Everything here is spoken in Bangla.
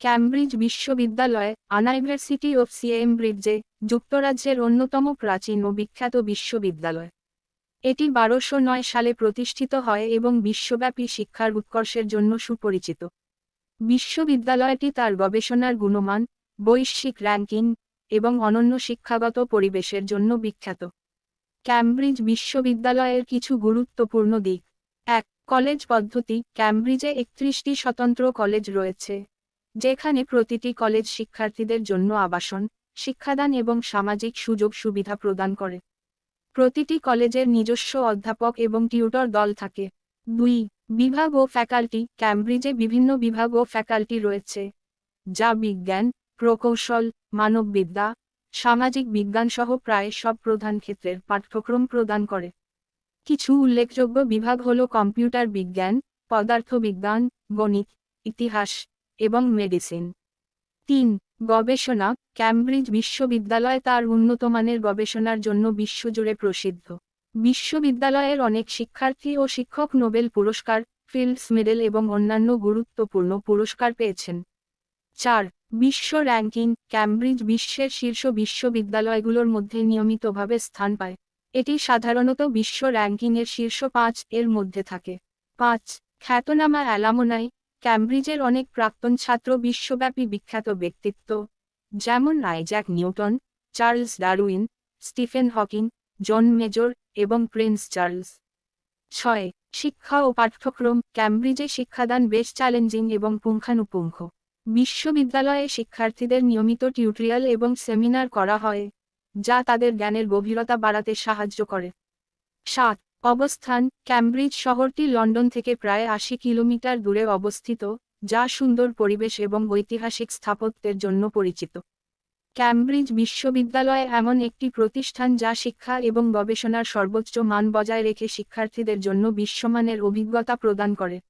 ক্যামব্রিজ বিশ্ববিদ্যালয় আনাইভার্সিটি অফ সিএমব্রিডজে যুক্তরাজ্যের অন্যতম প্রাচীন ও বিখ্যাত বিশ্ববিদ্যালয়। এটি বারোশো নয় সালে প্রতিষ্ঠিত হয় এবং বিশ্বব্যাপী শিক্ষার উৎকর্ষের জন্য সুপরিচিত। বিশ্ববিদ্যালয়টি তার গবেষণার গুণমান, বৈশ্বিক র্যাঙ্কিং এবং অনন্য শিক্ষাগত পরিবেশের জন্য বিখ্যাত। ক্যামব্রিজ বিশ্ববিদ্যালয়ের কিছু গুরুত্বপূর্ণ দিক। এক, কলেজ পদ্ধতি। ক্যামব্রিজে একত্রিশটি স্বতন্ত্র কলেজ রয়েছে। যেখানে প্রতিটি কলেজ শিক্ষার্থীদের জন্য আবাসন, শিক্ষাদান এবং সামাজিক সুযোগ সুবিধা প্রদান করে। প্রতিটি কলেজের নিজস্ব অধ্যাপক এবং টিউটর দল থাকে। দুই, বিভাগ ও ফ্যাকাল্টি, ক্যামব্রিজে বিভিন্ন বিভাগ ও ফ্যাকাল্টি রয়েছে, যা বিজ্ঞান, প্রকৌশল, মানববিদ্যা, সামাজিক বিজ্ঞান সহ প্রায় সব প্রধান ক্ষেত্রের পাঠ্যক্রম প্রদান করে। কিছু উল্লেখযোগ্য বিভাগ হল কম্পিউটার বিজ্ঞান, পদার্থবিজ্ঞান, গণিত, ইতিহাস এবং মেডিসিন। তিন, গবেষণা। ক্যামব্রিজ বিশ্ববিদ্যালয় তার উন্নতমানের গবেষণার জন্য বিশ্বজুড়ে প্রসিদ্ধ। বিশ্ববিদ্যালয়ের অনেক শিক্ষার্থী ও শিক্ষক নোবেল পুরস্কার, ফিল্ডস মেডেল এবং অন্যান্য গুরুত্বপূর্ণ পুরস্কার পেয়েছেন। চার, বিশ্ব র্যাঙ্কিং। ক্যামব্রিজ বিশ্বের শীর্ষ বিশ্ববিদ্যালয়গুলোর মধ্যে নিয়মিতভাবে স্থান পায়। এটি সাধারণত বিশ্ব র্যাঙ্কিংয়ের শীর্ষ পাঁচ এর মধ্যে থাকে। পাঁচ, খ্যাতনামা অ্যালামোনাই। ক্যামব্রিজের অনেক প্রাক্তন ছাত্র বিশ্বব্যাপী বিখ্যাত ব্যক্তিত্ব, যেমন Isaac Newton, Charles Darwin, Stephen Hawking, John Major এবং প্রিন্স চার্লস। ছয়, শিক্ষা ও পাঠ্যক্রম ক্যামব্রিজে শিক্ষাদান বেশ চ্যালেঞ্জিং এবং পুঙ্খানুপুঙ্খ। বিশ্ববিদ্যালয়ে শিক্ষার্থীদের নিয়মিত টিউটোরিয়াল এবং সেমিনার করা হয়, যা তাদের জ্ঞানের গভীরতা বাড়াতে সাহায্য করে। সাত অবস্থান, ক্যামব্রিজ শহরটি লন্ডন থেকে প্রায় আশি কিলোমিটার দূরে অবস্থিত, যা সুন্দর পরিবেশ এবং ঐতিহাসিক স্থাপত্যের জন্য পরিচিত। ক্যামব্রিজ বিশ্ববিদ্যালয় এমন একটি প্রতিষ্ঠান যা শিক্ষা এবং গবেষণার সর্বোচ্চ মান বজায় রেখে শিক্ষার্থীদের জন্য বিশ্বমানের অভিজ্ঞতা প্রদান করে।